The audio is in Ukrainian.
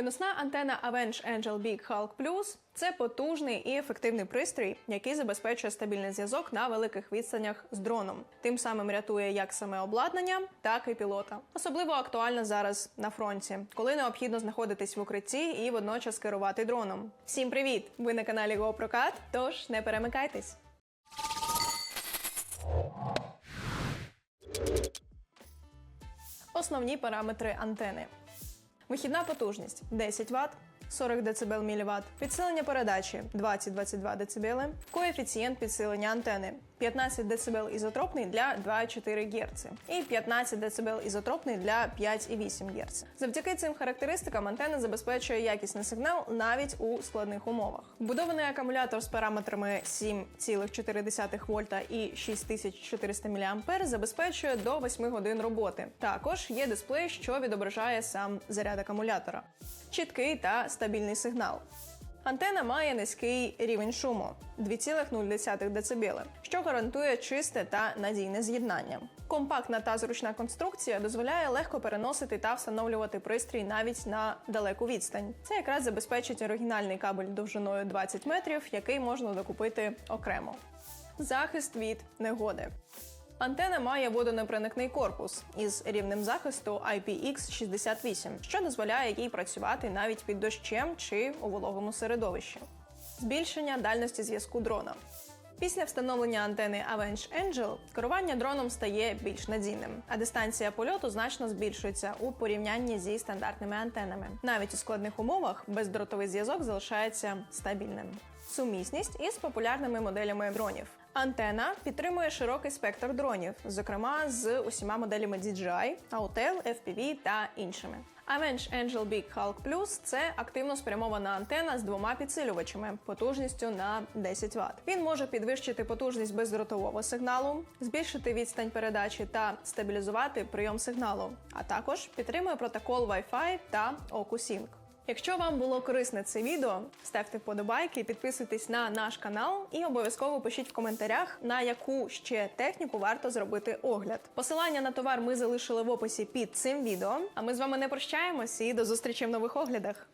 Виносна антена Avenge Angel Big Hulk Plus – це потужний і ефективний пристрій, який забезпечує стабільний зв'язок на великих відстанях з дроном. Тим самим рятує як саме обладнання, так і пілота. Особливо актуально зараз на фронті, коли необхідно знаходитись в укритті і водночас керувати дроном. Всім привіт! Ви на каналі GoProCat, тож не перемикайтесь. Основні параметри антени. Вихідна потужність 10 Вт, 40 дБ мВт, підсилення передачі 20-22 дБ, коефіцієнт підсилення антени 15 дБ ізотропний для 2,4 Гц і 15 дБ ізотропний для 5,8 Гц. Завдяки цим характеристикам антена забезпечує якісний сигнал навіть у складних умовах. Вбудований акумулятор з параметрами 7,4 вольта і 6400 мА забезпечує до 8 годин роботи. Також є дисплей, що відображає сам заряд акумулятора. Чіткий та стабільний сигнал. Антена має низький рівень шуму 2,0 дБ, що гарантує чисте та надійне з'єднання. Компактна та зручна конструкція дозволяє легко переносити та встановлювати пристрій навіть на далеку відстань. Це якраз забезпечить оригінальний кабель довжиною 20 метрів, який можна докупити окремо. Захист від негоди. Антена має водонепроникний корпус із рівнем захисту IPX68, що дозволяє їй працювати навіть під дощем чи у вологому середовищі. Збільшення дальності зв'язку дрона. Після встановлення антени Avenge Angel керування дроном стає більш надійним, а дистанція польоту значно збільшується у порівнянні зі стандартними антенами. Навіть у складних умовах бездротовий зв'язок залишається стабільним. Сумісність із популярними моделями дронів. Антена підтримує широкий спектр дронів, зокрема з усіма моделями DJI, Autel, FPV та іншими. Avenge Angel Big Hulk Plus – це активно спрямована антена з двома підсилювачами потужністю на 10 Вт. Він може підвищити потужність бездротового сигналу, збільшити відстань передачі та стабілізувати прийом сигналу, а також підтримує протокол Wi-Fi та OcuSync. Якщо вам було корисне це відео, ставте вподобайки, підписуйтесь на наш канал і обов'язково пишіть в коментарях, на яку ще техніку варто зробити огляд. Посилання на товар ми залишили в описі під цим відео. А ми з вами не прощаємось і до зустрічі в нових оглядах.